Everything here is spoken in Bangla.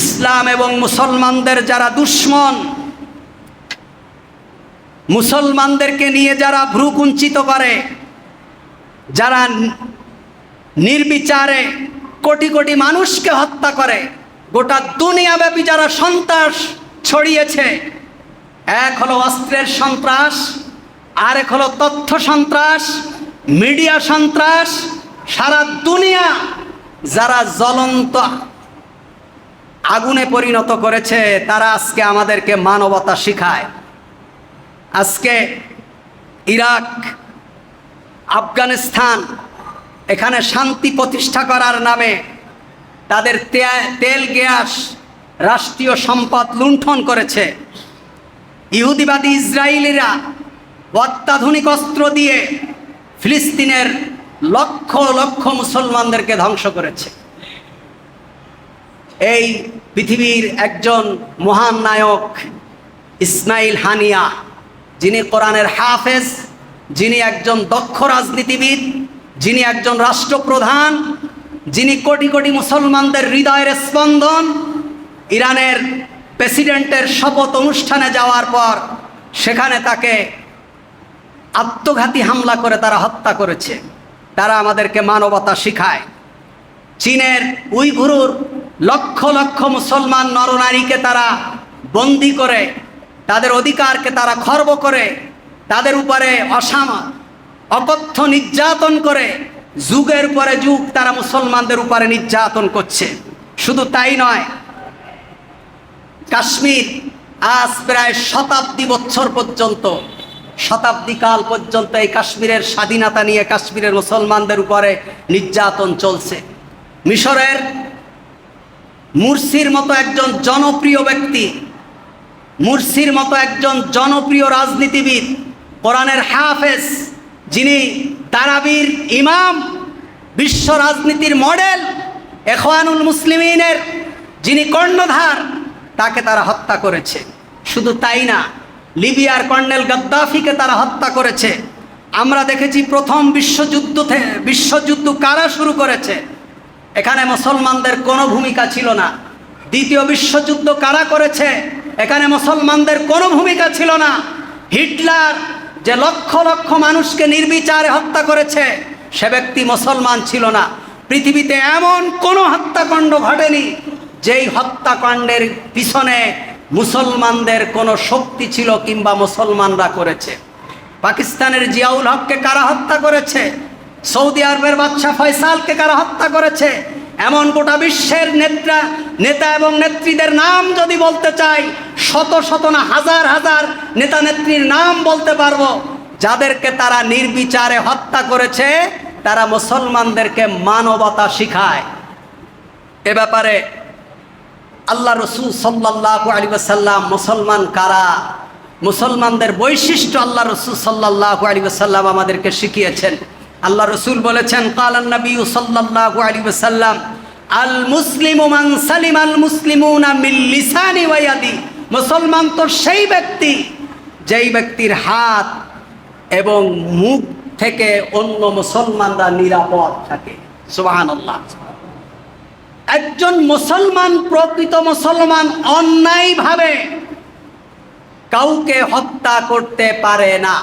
ইসলাম এবং মুসলমানদের যারা দুশ্মন, মুসলমানদেরকে নিয়ে যারা ভ্রুকুঞ্চিত করে, যারা নির্বিচারে কোটি কোটি মানুষকে হত্যা করে, গোটা দুনিয়াব্যাপী যারা সন্ত্রাস ছড়িয়েছে, এক হলো অস্ত্রের সন্ত্রাস, আরেক হলো তথ্য সন্ত্রাস, মিডিয়া সন্ত্রাস, সারা দুনিয়া যারা জ্বলন্ত আগুনে পরিণত করেছে, তারা আজকে আমাদেরকে মানবতা শিখায়। আজকে ইরাক, আফগানিস্তান, এখানে শান্তি প্রতিষ্ঠা করার নামে তাদের তেল, গ্যাস, রাষ্ট্রীয় সম্পদ লুণ্ঠন করেছে। ইহুদিবাদী ইসরায়েলিরা অত্যাধুনিক অস্ত্র দিয়ে ফিলিস্তিনের লক্ষ লক্ষ মুসলমানদেরকে ধ্বংস করেছে। এই পৃথিবীর একজন মহান নায়ক ইসমাইল হানিয়া, যিনি কোরআনের হাফেজ, যিনি একজন দক্ষ রাজনীতিবিদ, যিনি একজন রাষ্ট্রপ্রধান, যিনি কোটি কোটি মুসলমানদের হৃদয়ের স্পন্দন, ইরানের প্রেসিডেন্টের শপথ অনুষ্ঠানে যাওয়ার পর সেখানে তাকে আত্মঘাতী হামলা করে তারা হত্যা করেছে। তারা আমাদেরকে মানবতা শিখায়। চীনের উইঘুরুর লক্ষ লক্ষ মুসলমান নরনারীকে তারা বন্দি করে, তাদের অধিকারকে তারা খর্ব করে, তাদের উপরে অসামা, অকথ্য নির্যাতন করে, যুগের পরে যুগ তারা মুসলমানদের উপরে নির্যাতন করছে। শুধু তাই নয়, কাশ্মীর আজ প্রায় শতাব্দী বছর পর্যন্ত শতাব্দীকাল পর্যন্ত এই কাশ্মীরের স্বাধীনতা নিয়ে কাশ্মীরের মুসলমানদের উপরে নির্যাতন চলছে। মিশরের মুরসির মতো একজন জনপ্রিয় ব্যক্তি, মুরসির মতো একজন জনপ্রিয় রাজনীতিবিদ, কোরআনের হাফেজ, যিনি তারাবির ইমাম, বিশ্ব রাজনীতির মডেল, এখওয়ানুল মুসলিমিনের যিনি কর্ণধার, তাকে তারা হত্যা করেছে। শুধু তাই না, লিবিয়ার কর্নেল গদ্দাফিকে তারা হত্যা করেছে। আমরা দেখেছি প্রথম বিশ্বযুদ্ধ থেকে বিশ্বযুদ্ধ কারা শুরু করেছে? এখানে মুসলমানদের কোনো ভূমিকা ছিল না। দ্বিতীয় বিশ্বযুদ্ধ কারা করেছে? এখানে মুসলমানদের কোনো ভূমিকা ছিল না। হিটলার যে লক্ষ লক্ষ মানুষকে নির্বিচারে হত্যা করেছে, সে ব্যক্তি মুসলমান ছিল না। পৃথিবীতে এমন কোনো হত্যাকাণ্ড ঘটেনি, যেই হত্যাকাণ্ডের পিছনে মুসলমানদের কোনো শক্তি ছিল কিংবা মুসলমানরা করেছে। পাকিস্তানের জিয়াউল হককে কারা হত্যা করেছে? সৌদি আরবের বাদশাহ ফয়সালকে কারা হত্যা করেছে? এমন গোটা বিশ্বের নেত্রা, নেতা এবং নেত্রীদের নাম যদি বলতে চাই, শত শত না হাজার হাজার নেতা নেত্রীর নাম বলতে পারব। যাদেরকে তারা নির্বিচারে হত্যা করেছে, তারা মুসলমানদেরকে মানবতা শিখায়। এ ব্যাপারে আল্লাহ রসুল সাল্লাহ আলী সাল্লাম মুসলমান কারা? মুসলমানদের বৈশিষ্ট্য আল্লাহ রসুল সাল্লাহ আলী আমাদেরকে শিখিয়েছেন। আল্লাহ রসুল বলেছেন, কালান নবী সাল্লাহ আলী সাল্লাম আল মুসলিম মান সালিম আল মুসলিমুনা মিল ওয়াদি মুসলমান তো সেই ব্যক্তি, যেই ব্যক্তির হাত এবং মুখ থেকে অন্য মুসলমানরা নিরাপদ থাকে। সুবহানাল্লাহ। একজন মুসলমান, প্রকৃত মুসলমান অন্যায়ভাবে কাউকে হত্যা করতে পারে না।